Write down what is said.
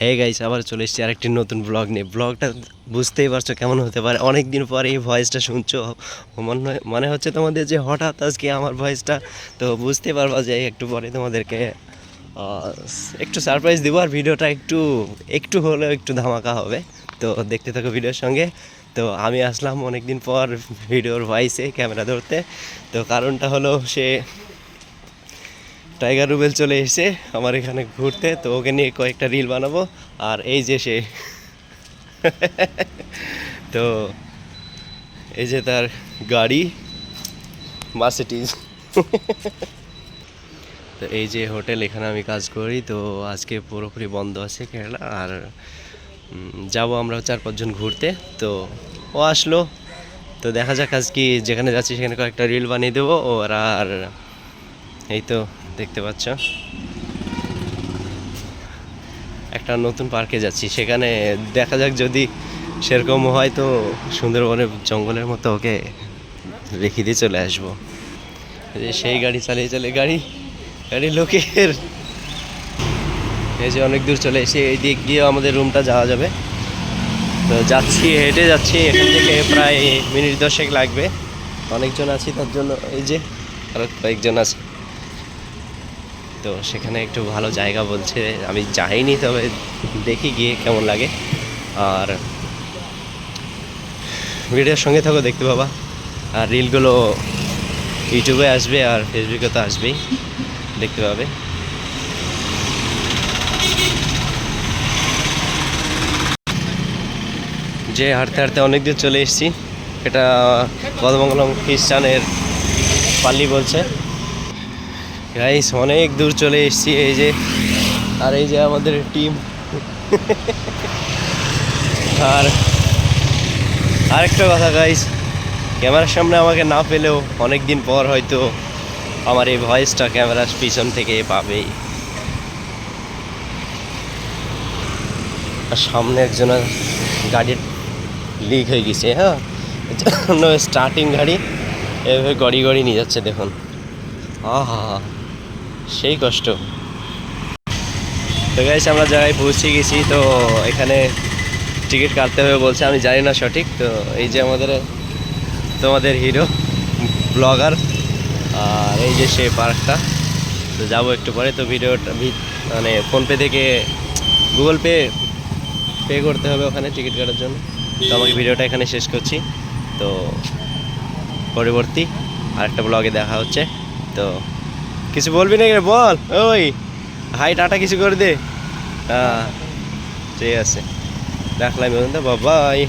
Hey guys আবার চলে এসেছি আরেকটি নতুন ব্লগ নিয়ে। ব্লগটা বুঝতেই পারছ কেমন হতে পারে। অনেক দিন পরে এই ভয়েসটা শুনছো। মনে মনে হচ্ছে তোমাদের যে হঠাৎ আজকে আমার ভয়েসটা তো বুঝতে পারবা যে একটু পরে তোমাদেরকে একটু সারপ্রাইজ দেবো আর ভিডিওটা একটু একটু হলেও একটু ধামাকা হবে। তো দেখতে থাকো ভিডিওর সঙ্গে। তো আমি আসলাম অনেক দিন পর ভিডিওর ভয়েসে ক্যামেরা ধরতে। তো কারণটা হলো সে টাইগার রুবেল চলে এসে আমার এখানে ঘুরতে, তো ওকে নিয়ে কয়েকটা রিল বানাবো। আর এই যে সে, তো এই যে তার গাড়ি মার্সিডিজ তো এই যে হোটেল, এখানে আমি কাজ করি, তো আজকে পুরোপুরি বন্ধ আছে কেরালা। আর যাব আমরা চার পাঁচজন ঘুরতে, তো ও আসলো। তো দেখা যাক আজ কি যেখানে যাচ্ছি সেখানে কয়েকটা রিল বানিয়ে দেবো ওরা। আর এই তো দেখতে পাচ্ছ। একটা নতুন পার্কে যাচ্ছি, সেখানে দেখা যাক যদি সেরকম হয় তো সুন্দরবনের জঙ্গলের মতো ওকে রেখে দিয়ে চলে আসব। যে সেই গাড়ি চালিয়ে চলে গাড়ি গাড়ি লোকের। এই যে অনেক দূর চলে এসে এই দিক দিয়ে আমাদের রুমটা যাওয়া যাবে। তো যাচ্ছি, হেঁটে যাচ্ছি, এখান থেকে প্রায় মিনিট দশেক লাগবে। অনেকজন আছি, তার জন্য এই যে আরও কয়েকজন আছে। তো সেখানে একটু ভালো জায়গা বলছে, আমি যাইনি তবে দেখি গিয়ে কেমন লাগে। আর ভিডিওর সঙ্গে থাকো, দেখতে পাবা। আর রিলগুলো ইউটিউবে আসবে আর ফেসবুকে তো আসবেই, দেখতে পাবে। যে হাঁটতে হাঁটতে অনেক দূর চলে এসেছি, এটা কদমঙ্গলম খ্রিস্টানের পাল্লি বলছে। গাইস অনেক দূর চলে এসেছি, এই যে, আর এই যে আমাদের টিম আর আরেকটা কথা গাইস ক্যামেরার সামনে আমাকে না পেলেও অনেক দিন পর হয়তো আমার এই ভয়েসটা ক্যামেরার পিছন থেকে পাবেই। আর সামনে একজনের গাড়ির লিক হয়ে গেছে হ্যাঁ? স্টার্টিং গাড়ি এভাবে গড়ি গড়ি নিয়ে যাচ্ছে, দেখুন। আহা। সেই কষ্ট। তো গাইস আমরা জায়গায় পৌঁছে গেছি, তো এখানে টিকিট কাটতে হবে বলছে, আমি জানি না সঠিক, তো এই যে আমাদের, তোমাদের হিরো ব্লগার আর এই যে সে পার্কটা, তো যাব একটু পরে, তো ভিডিওটা মানে ফোনপে থেকে গুগল পে পে করতে হবে ওখানে টিকিট কাটার জন্য। তো আমাকে ভিডিওটা এখানে শেষ করছি, তো পরবর্তী আরেকটা ব্লগে দেখা হচ্ছে, তো কিছু বলবি নাকি রে? বল। ওই হাই টাটা, কিছু করে দে। হ্যাঁ ঠিক আছে। রাখলাম বাবাই